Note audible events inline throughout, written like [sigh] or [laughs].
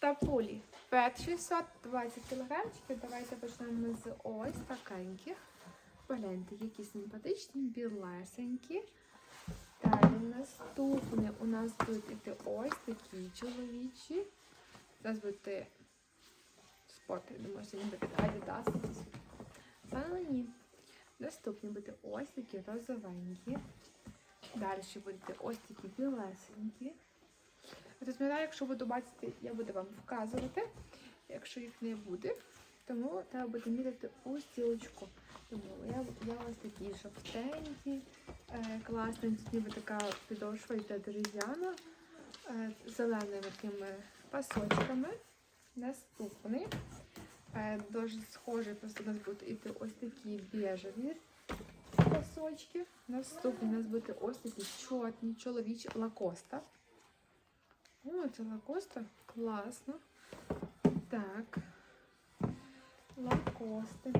Тапулі. Пет 620 кілограмчиків. Давайте почнемо з ось такеньких. Погляньте, які симпатичні, білесенькі. Далі наступне у нас будуть іти ось такі чоловічі. Нас будуть спорти, думаю, що він буде Adidas. Наступні будуть ось такі розовенькі. Далі будуть ось такі білесенькі. Розміряю, якщо буду бачити, я буду вам вказувати. Якщо їх не буде, тому треба буде міряти у стілочку. Тому я, ось такі жовтенькі, е, класненькі, ніби така підошва йде дерев'яна, е, з зеленими такими пасочками. Наступний. Е, дуже схожий, просто у нас будуть іти ось такі біжеві пасочки. Наступні у нас будуть ось такі чорні чоловічі лакоста. О, це лакоста. Класно. Так. Лакости.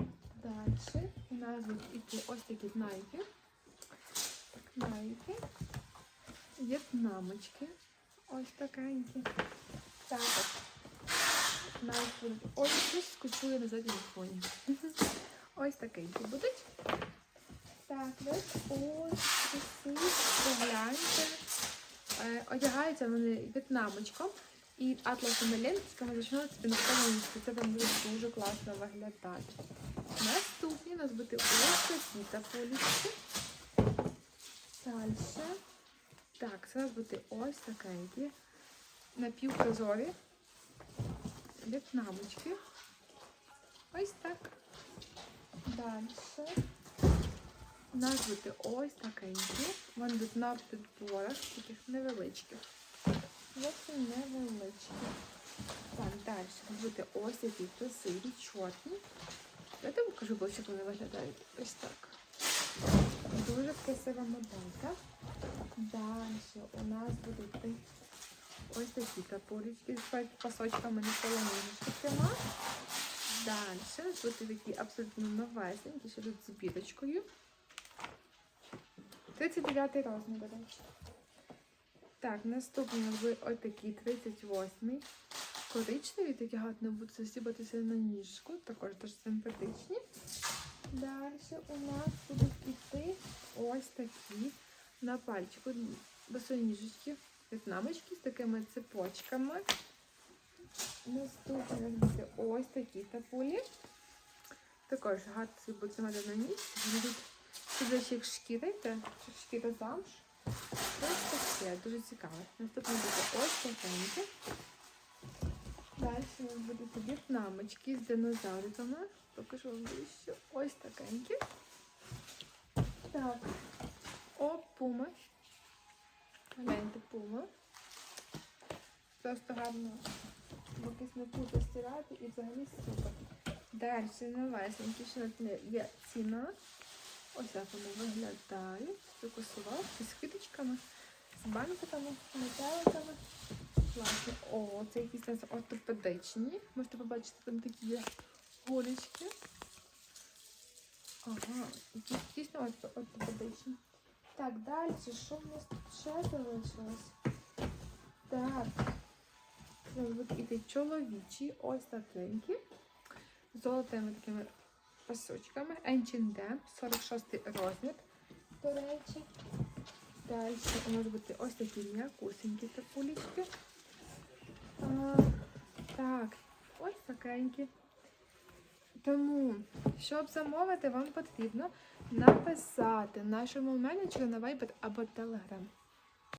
Далі. У нас будуть іти ось такі найки. Найки. В'єтнамочки. Ось такенькі. Так. Навіть будуть ось щось скучує на задньому фоні. [laughs] Ось такенькі будуть. Так, ось ось ці погляньте. Е, Одягаються вони в'єтнамочком і атласними ленточками зачинаються пінковому місці. Це там буде дуже класно виглядати. Наступні у нас буде ось такі таполічки. Далі. Так, це у нас буде ось такенькі. Напівпрозорі. В'єтнамочки. Ось так. Далі. Нас буде ось такенькі. Вони будуть на підборах, таких невеличких. Зовсім невеличкі. Так, далі буде ось такі красиві, чорні. Тобі покажу як вони виглядають. Ось так. Дуже красива моделька. Далі у нас будуть ось такі капулечки з пасочками на полониночки пряма. Далі будуть такі абсолютно новесенькі, ще тут з бірочкою. 39 розмір, до речі. Так, наступний у нас буде ось такий 38 коричневі, такі гарно будуть засібатися на ніжку, також дуже симпатичні. Далі у нас будуть іти ось такі на пальчику босоніжечки, в'єтнамочки з такими цепочками. Наступні буде ось такі тапулі. Також гарно будуть на ніж. Будуть Як шкіра йде, шкіра замш. Ось таке, дуже цікаво. Наступне буде ось такеньке. Далі у нас будуть в'єтнамочки з динозавриками. Покажу вам ближче. Ось такенькі. Так. О, пума. Гляньте, пума. Просто гарно смаку стирати і взагалі супер. Далі новесенькі, що є ціна. Ось так вони виглядають. Фокусувався з квіточками, з бантиками, метеликами. Класно. О, це якісь у ортопедичні. Можете побачити, там такі є голічки. Ага, якісь дійсно орто- ортопедичні. Так, далі, що в нас тут ще залишилось? Так. Це чоловічі, ось такенькі. З золотими такими пасочками. H&M, 46 розмір, до речі. Далі у нас буде ось такі м'якусенькі такулічки. Так, ось такенькі. Тому, щоб замовити, вам потрібно написати нашому менеджеру на Viber або Telegram.